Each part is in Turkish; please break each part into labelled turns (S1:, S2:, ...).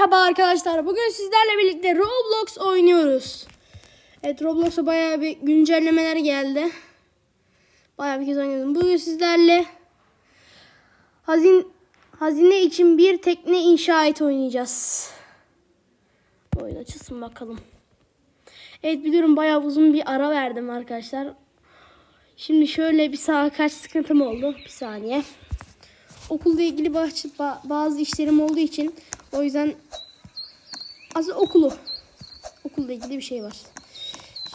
S1: Merhaba arkadaşlar. Bugün sizlerle birlikte Roblox oynuyoruz. Evet Roblox'a bayağı bir güncellemeler geldi. Bayağı bir kez oynadım. Bugün sizlerle hazin hazine için bir tekne inşa et oynayacağız. Oyun açılsın bakalım. Evet biliyorum bayağı uzun bir ara verdim arkadaşlar. Şimdi şöyle bir sağa kaç sıkıntım oldu. Bir saniye. Okulla ilgili bazı, bazı işlerim olduğu için o yüzden aslında okulu okulla ilgili bir şey var.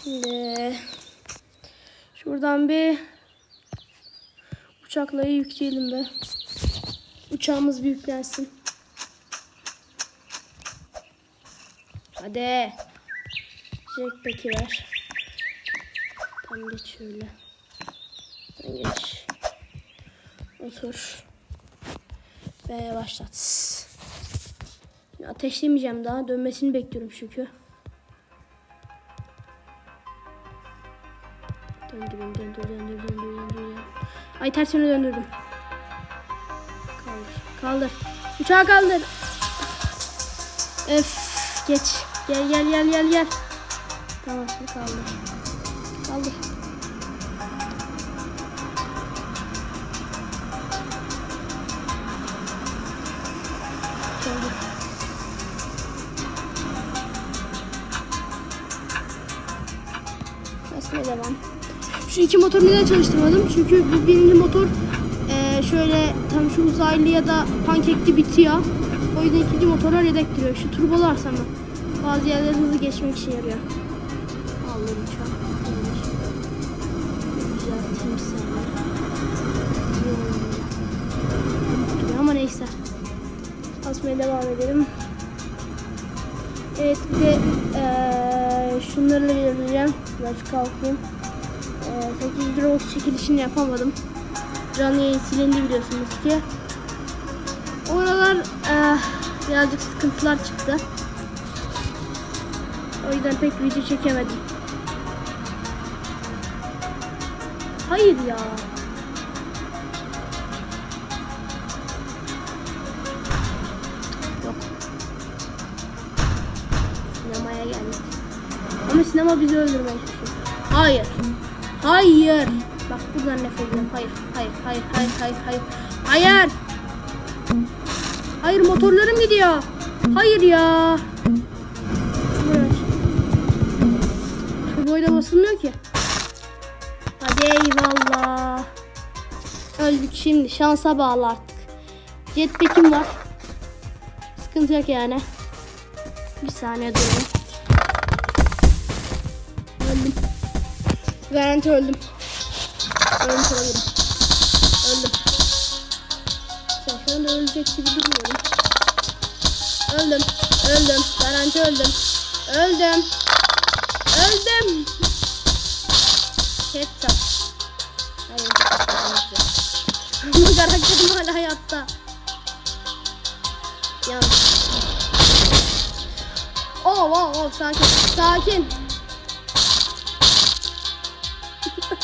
S1: Şimdi şuradan bir uçakla yükleyelim be. Uçağımız bir yüklensin. Hadi. Jetpack'i ver. Tam geç şöyle. Sen geç. Otur. Ve başlat. Ateşlemeyeceğim daha. Dönmesini bekliyorum çünkü. Döndürüyorum, döndür, döndür, döndür, döndür. Ay tersine döndürdüm. Kaldır, kaldır. Uçağı kaldır. Öf, geç. Gel, gel, gel, gel, gel. Tamam. Kaldır. Kaldır. Basmaya devam. Şu iki motoru neden çalıştırmadım? Çünkü bu birinci motor eee, şöyle tam şu uzaylı ya da pankekli bitiyor. O yüzden ikinci motorlar yedek duruyor. Şu turbolar sana bazı yerlere hızlı geçmek için yarıyor. Allah uçak. Güzel. Duruyor Ama neyse. Basmaya devam edelim. Evet bir de eee şunları vereceğim. Biraz kalkayım. Eee 800 lira box çekilişini yapamadım. Canlı silindi biliyorsunuz ki. Oralar eee, birazcık sıkıntılar çıktı. O yüzden pek video çekemedim. Hayır ya. Şimdi sinema bizi öldürmeye çalışıyor. Hayır. Hayır. Bak buradan nefret ediyorum. Hayır, hayır, hayır, hayır, hayır, hayır. Hayır. Hayır motorlarım gidiyor. Hayır ya. Turboyla basılmıyor ki. Hadi eyvallah. Öldük şimdi. Şansa bağlı artık. Jetpack'im var. Sıkıntı yok yani. Bir saniye durun. Garanti öldüm. Ölmüş olabilirim. Öldüm. Sen şu anda ölecek gibi durmuyorum. Öldüm. Öldüm. Garanti öldüm. Öldüm. Öldüm. Ketçap. Hayır. Ama karakterim hala hayatta. Yandım. Oh, oh, oh, sakin. Sakin.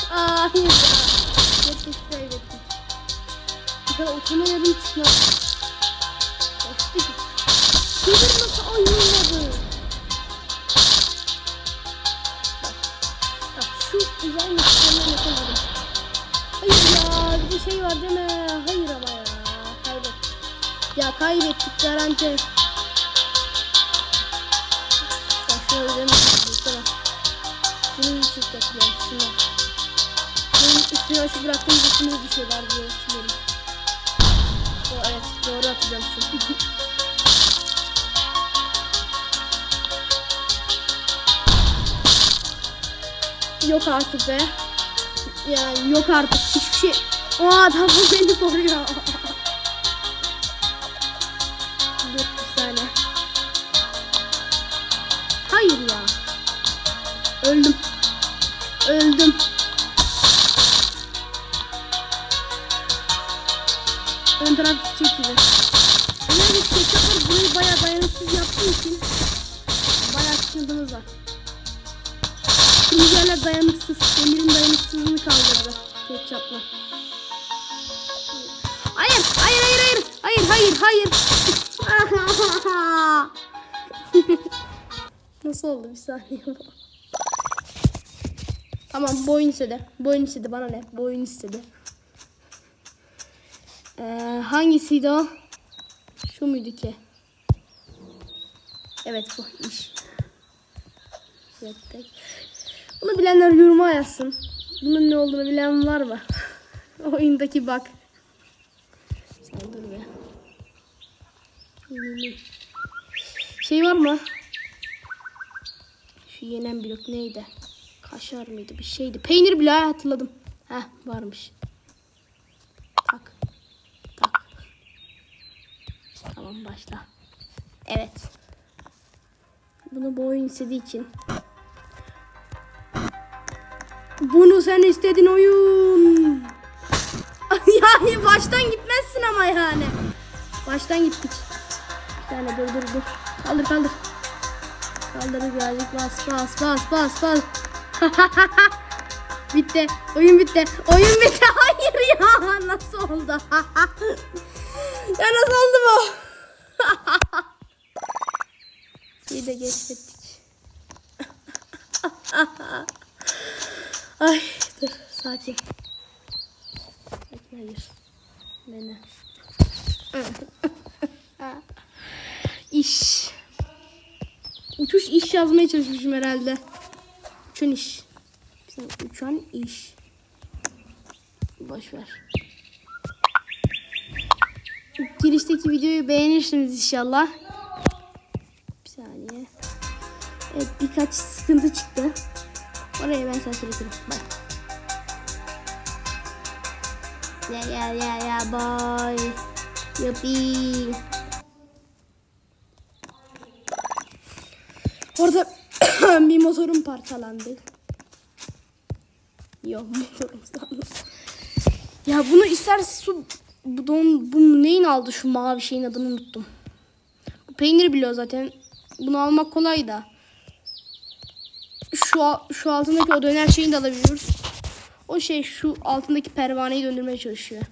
S1: Hayır ya. Yetmiş kaybettim. Bir oturma yerim çıkıyor. Başlık. Nedir nasıl oynadı? Bak. Şu güzel müşterilerine yapamadım. Hayır ya bir de şey var mi? Hayır ama ya. Kaybettik. Ya kaybettik garanti. Bak şöyle demedim. Tamam. Şunu bir üstüne şu bıraktığımız üstüne düşüyorlar diye hatırlıyorum. Evet doğru hatırlıyorum şu. yok artık be. Yani yok artık hiçbir şey. O adam beni koruyor. Dur bir. Hayır ya. Öldüm. Öldüm. Gidecek gibi. Önemli ketçaplar burayı bayağı dayanıksız yaptığı için bayağı sıkıntımız var. Şimdi yerler dayanıksız. Demirin dayanıksızlığını kaldırdı ketçaplar. Hayır, hayır, hayır, hayır. Hayır, hayır, hayır. Nasıl oldu bir saniye. tamam boyun istedi. Boyun istedi bana ne? Boyun istedi. Ee, hangisiydi o? Şu muydu ki? Evet bu iş. Evet. Bunu bilenler yoruma yazsın. Bunun ne olduğunu bilen var mı? Oyundaki bak. Sen dur be. Şey var mı? Şu yenen blok neydi? Kaşar mıydı? Bir şeydi. Peynir bile ha, hatırladım. Heh varmış. Başla. Evet. Bunu bu oyun istediği için. Bunu sen istedin oyun. yani baştan gitmezsin ama yani. Baştan gittik. Bir tane dur dur dur. Kaldır kaldır. Kaldır birazcık bas bas bas bas bas. bitti. Oyun bitti. Oyun bitti. Hayır ya. Nasıl oldu? ya nasıl oldu bu? İyi de geçtik. Ay dur sakin. Hayır. Beni. İş. Uçuş iş yazmaya çalışmışım herhalde. Uçan iş. Uçan iş. Boş ver. Girişteki videoyu beğenirsiniz inşallah. Saniye. Evet birkaç sıkıntı çıktı. Oraya ben sana söylerim. Bak. Ya ya ya ya boy. Yuppie. Orada bir motorum parçalandı. Yok motorum. Ya bunu isterse su bu don bu neyin aldı şu mavi şeyin adını unuttum. Bu peynir biliyor zaten. Bunu almak kolay da. Şu şu altındaki o döner şeyini de alabiliyoruz. O şey şu altındaki pervaneyi döndürmeye çalışıyor.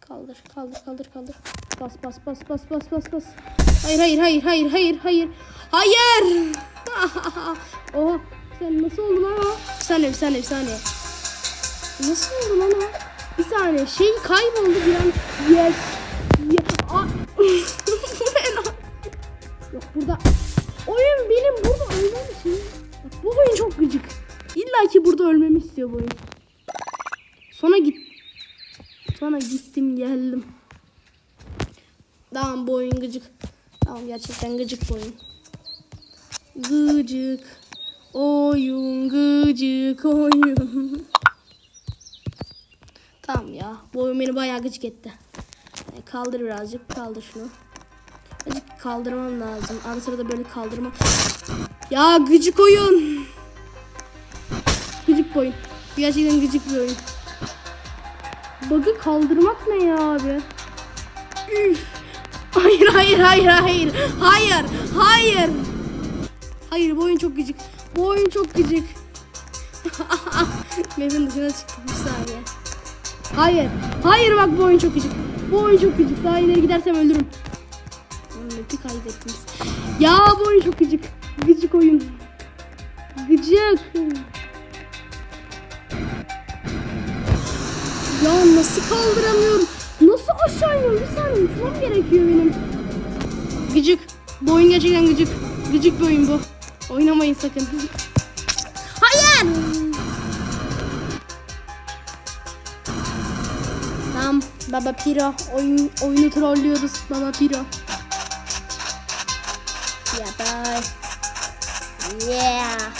S1: Kaldır, kaldır, kaldır, kaldır. Bas, bas, bas, bas, bas, bas, bas. Hayır, hayır, hayır, hayır, hayır, hayır. Hayır! Oha, sen nasıl oldu lan o? Bir saniye, bir saniye, bir saniye. Nasıl oldu lan? Bir saniye, şey kayboldu bir an. Yes. Ya, Aa. İçin. Bak bu oyun çok gıcık. İlla ki burada ölmemi istiyor bu oyun. Sonra git. Sonra gittim geldim. Tamam bu oyun gıcık. Tamam gerçekten gıcık bu oyun. Gıcık. Oyun gıcık oyun. tamam ya. Bu oyun beni bayağı gıcık etti. Kaldır birazcık. Kaldır şunu. Azıcık kaldırmam lazım. Ara sırada böyle kaldırma. Ya gıcık oyun. Gıcık oyun. Gerçekten gıcık bir oyun. Bug'ı kaldırmak ne ya abi? Üf. Hayır hayır hayır hayır. Hayır hayır. Hayır bu oyun çok gıcık. Bu oyun çok gıcık. Map'in dışına çıktım bir saniye. Hayır. Hayır bak bu oyun çok gıcık. Bu oyun çok gıcık. Daha ileri gidersem ölürüm. Map'i kaybettiniz. Ya bu oyun çok gıcık. Gıcık oyun. Gıcık. Ya nasıl kaldıramıyorum? Nasıl aşağı iniyorum? Bir saniye uçmam gerekiyor benim. Gıcık. Bu oyun gerçekten gıcık. Gıcık bir oyun bu. Oynamayın sakın. Hayır. Tamam. Baba Piro. Oyun, oyunu trollüyoruz. Baba Piro. Yeah.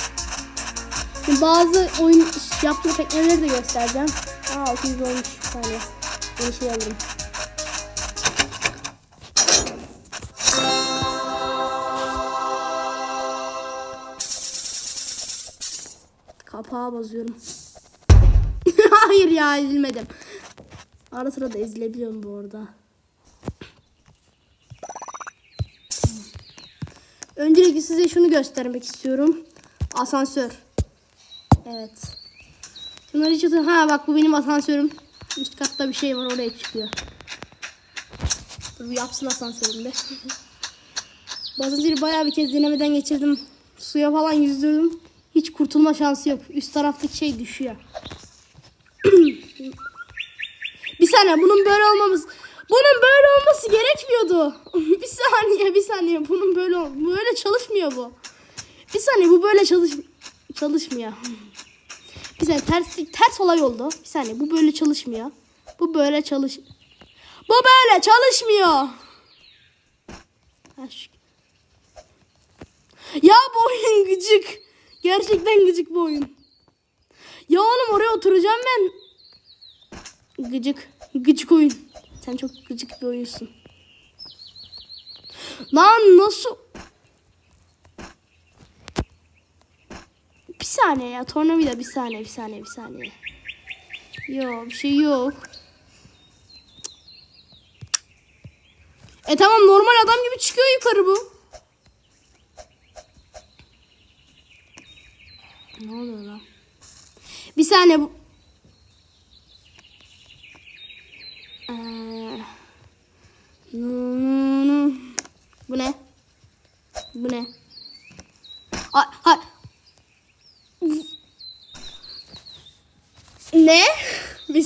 S1: Şimdi bazı oyun yaptığı tekneleri de göstereceğim. Aa 600 olmuş bir saniye. Yeni şey alırım. Kapağa basıyorum. Hayır ya ezilmedim. Ara sıra da ezilebiliyorum bu arada. Öncelikle size şunu göstermek istiyorum. Asansör. Evet. Bunları çıktı. Ha bak bu benim asansörüm. Üst katta bir şey var oraya çıkıyor. Dur yapsın asansörümde. Basıncıyı bayağı bir kez denemeden geçirdim. Suya falan yüzdürdüm. Hiç kurtulma şansı yok. Üst taraftaki şey düşüyor. bir saniye bunun böyle olmamız bunun böyle olması gerekmiyordu. bir saniye bir saniye bunun böyle böyle çalışmıyor bu. Bir saniye bu böyle çalış çalışmıyor. Bir saniye ters ters olay oldu. Bir saniye bu böyle çalışmıyor. Bu böyle çalış. Bu böyle çalışmıyor. Ha, şu- Ya bu oyun gıcık. Gerçekten gıcık bu oyun. Ya oğlum oraya oturacağım ben. Gıcık. Gıcık oyun. Sen çok gıcık bir oyunsun. Lan nasıl? Bir saniye ya. Tornavida bir saniye bir saniye bir saniye. Yok bir şey yok. E tamam normal adam gibi çıkıyor yukarı bu. Ne oluyor lan? Bir saniye bu. Ee, nu- nu- Bu ne? Bu ne? Ay, hay. Ne? Bir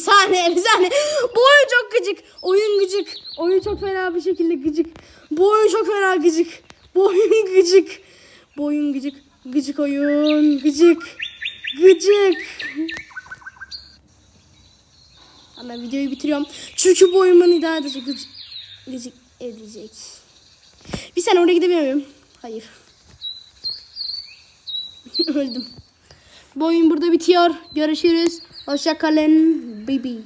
S1: saniye. Bu oyun çok gıcık. Oyun gıcık. Oyun çok fena bir şekilde gıcık. Bu oyun çok fena gıcık. Bu oyun gıcık. Bu oyun gıcık. Gıcık oyun. Gıcık. Gıcık. Ama videoyu bitiriyorum. Çünkü bu oyun beni edecek. Gıcık, gıcık edecek. Bir saniye oraya gidebiliyor muyum? Hayır. Öldüm. Bu oyun burada bitiyor. Görüşürüz. Hoşça kalın. Baby.